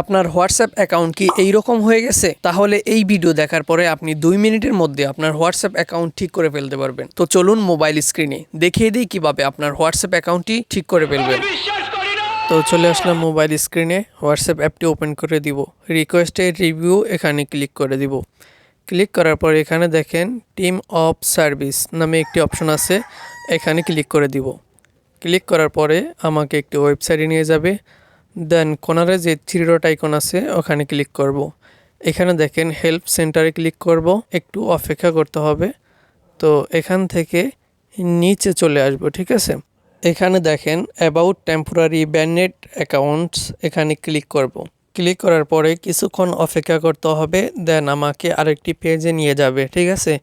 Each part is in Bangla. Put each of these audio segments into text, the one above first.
আপনার হোয়াটসঅ্যাপ অ্যাকাউন্ট কি এই রকম হয়ে গেছে? তাহলে এই ভিডিও দেখার পরে আপনি দুই মিনিটের মধ্যে আপনার হোয়াটসঅ্যাপ অ্যাকাউন্ট ঠিক করে ফেলতে পারবেন। তো চলুন মোবাইল স্ক্রিনে দেখিয়ে দিই কীভাবে আপনার হোয়াটসঅ্যাপ অ্যাকাউন্টটি ঠিক করে ফেলবেন। তো চলে আসলাম মোবাইল স্ক্রিনে, হোয়াটসঅ্যাপ অ্যাপটি ওপেন করে দিব। রিকোয়েস্টের রিভিউ এখানে ক্লিক করে দিব। ক্লিক করার পর এখানে দেখেন, টিম অফ সার্ভিস নামে একটি অপশন আছে, এখানে ক্লিক করে দিব। ক্লিক করার পরে আমাকে একটি ওয়েবসাইটে নিয়ে যাবে। দেন কোনারে যে থ্রি ডট আইকন আছে, ওখানে ক্লিক করব। এখানে দেখেন হেল্প সেন্টারে ক্লিক করব, একটু অপেক্ষা করতে হবে তো এখান থেকে নিচে চলে আসব, ঠিক আছে এখানে দেখেন অ্যাবাউট টেম্পোরারি ব্যান্ডেড অ্যাকাউন্টস এখানে ক্লিক করব। ক্লিক করার পরে কিছুক্ষণ অপেক্ষা করতে হবে, দেন আমাকে আরেকটি পেজে নিয়ে যাবে, ঠিক আছে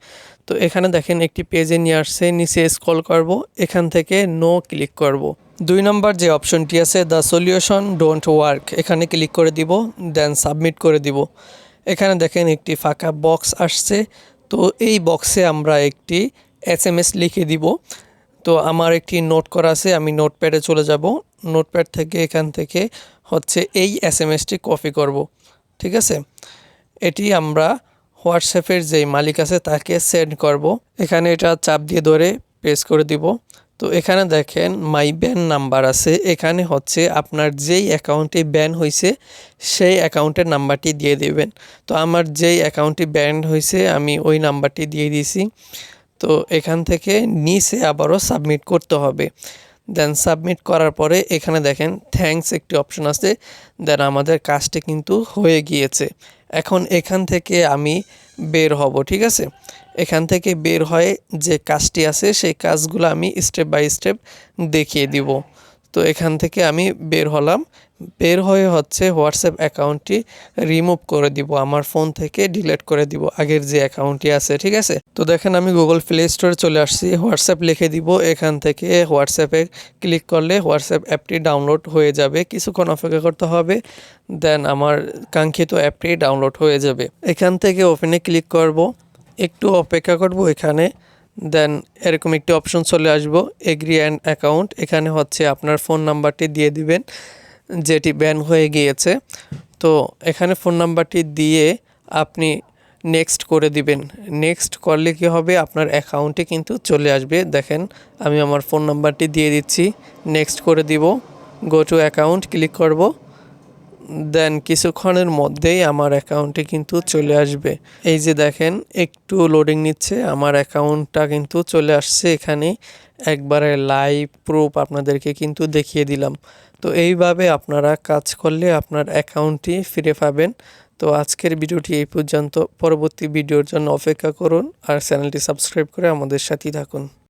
তো এখানে দেখেন একটি পেজে নিয়ে আসছে, নিচে স্ক্রল করব, এখান থেকে নো ক্লিক করব। দুই নম্বর যে অপশনটি আছে, দ্য সলিউশন ডোন্ট ওয়ার্ক এখানে ক্লিক করে দিব, দেন সাবমিট করে দিব। এখানে দেখেন একটি ফাঁকা বক্স আসছে, তো এই বক্সে আমরা একটি এস এম এস লিখে দিব। তো আমার একটি নোট করা আছে, আমি নোটপ্যাডে চলে যাব। নোটপ্যাড থেকে এখান থেকে হচ্ছে এই এস এম এসটি কপি করব, ঠিক আছে? এটি আমরা হোয়াটসঅ্যাপের যেই মালিক আছে, তাকে সেন্ড করব। এখানে এটা চাপ দিয়ে ধরে পেস করে দিব। তো এখানে দেখেন মাই ব্যান নাম্বার আছে। এখানে হচ্ছে আপনার যেই অ্যাকাউন্টে ব্যান হয়েছে সেই অ্যাকাউন্টের নাম্বারটি দিয়ে দেবেন। তো আমার যেই অ্যাকাউন্টটি ব্যান হয়েছে আমি ওই নাম্বারটি দিয়ে দিয়েছি তো এখান থেকে নিচে আবারও সাবমিট করতে হবে। দেন সাবমিট করার পরে এখানে দেখেন থ্যাংকস একটি অপশন আছে। দেন আমাদের কাজটি কিন্তু হয়ে গিয়েছে। এখন এখান থেকে আমি বের হব, ঠিক আছে? এখান থেকে বের হয়ে যে কাজটি আছে, সেই কাজগুলো আমি স্টেপ বাই স্টেপ দেখিয়ে দিব। তো এখান থেকে আমি বের হলাম। বের হয়ে হচ্ছে হোয়াটসঅ্যাপ অ্যাকাউন্টটি রিমুভ করে দিব, আমার ফোন থেকে ডিলিট করে দিব, আগের যে অ্যাকাউন্টটি আছে, ঠিক আছে? তো দেখেন আমি গুগল প্লে স্টোরে চলে আসছি হোয়াটসঅ্যাপ লিখে দিব, এখান থেকে হোয়াটসঅ্যাপে ক্লিক করলে হোয়াটসঅ্যাপ অ্যাপটি ডাউনলোড হয়ে যাবে, কিছুক্ষণ অপেক্ষা করতে হবে দেন আমার কাঙ্ক্ষিত অ্যাপটি ডাউনলোড হয়ে যাবে। এখান থেকে ওপেনে ক্লিক করব, একটু অপেক্ষা করব, এখানে দেন এরকম একটি অপশন চলে আসব এগ্রি অ্যান্ড অ্যাকাউন্ট এখানে হচ্ছে আপনার ফোন নাম্বারটি দিয়ে দিবেন, যেটি ব্যান হয়ে গিয়েছে। তো এখানে ফোন নাম্বারটি দিয়ে আপনি নেক্সট করে দিবেন। নেক্সট করলে কি হবে? আপনার অ্যাকাউন্টে কিন্তু চলে আসবে। দেখেন, আমি আমার ফোন নাম্বারটি দিয়ে দিচ্ছি। নেক্সট করে দিব গো টু অ্যাকাউন্ট ক্লিক করব। দেন কিছুক্ষণের মধ্যেই আমার অ্যাকাউন্টে কিন্তু চলে আসবে। এই যে দেখেন, একটু লোডিং নিচ্ছে, আমার অ্যাকাউন্টটা কিন্তু চলে আসছে এখানে। একবারে লাইভ প্রুফ আপনাদেরকে কিন্তু দেখিয়ে দিলাম। তো এইভাবে আপনারা কাজ করলে আপনার অ্যাকাউন্টটি ফিরে পাবেন। তো আজকের ভিডিওটি এই পর্যন্ত। পরবর্তী ভিডিওর জন্য অপেক্ষা করুন আর চ্যানেলটি সাবস্ক্রাইব করে আমাদের সাথেই থাকুন।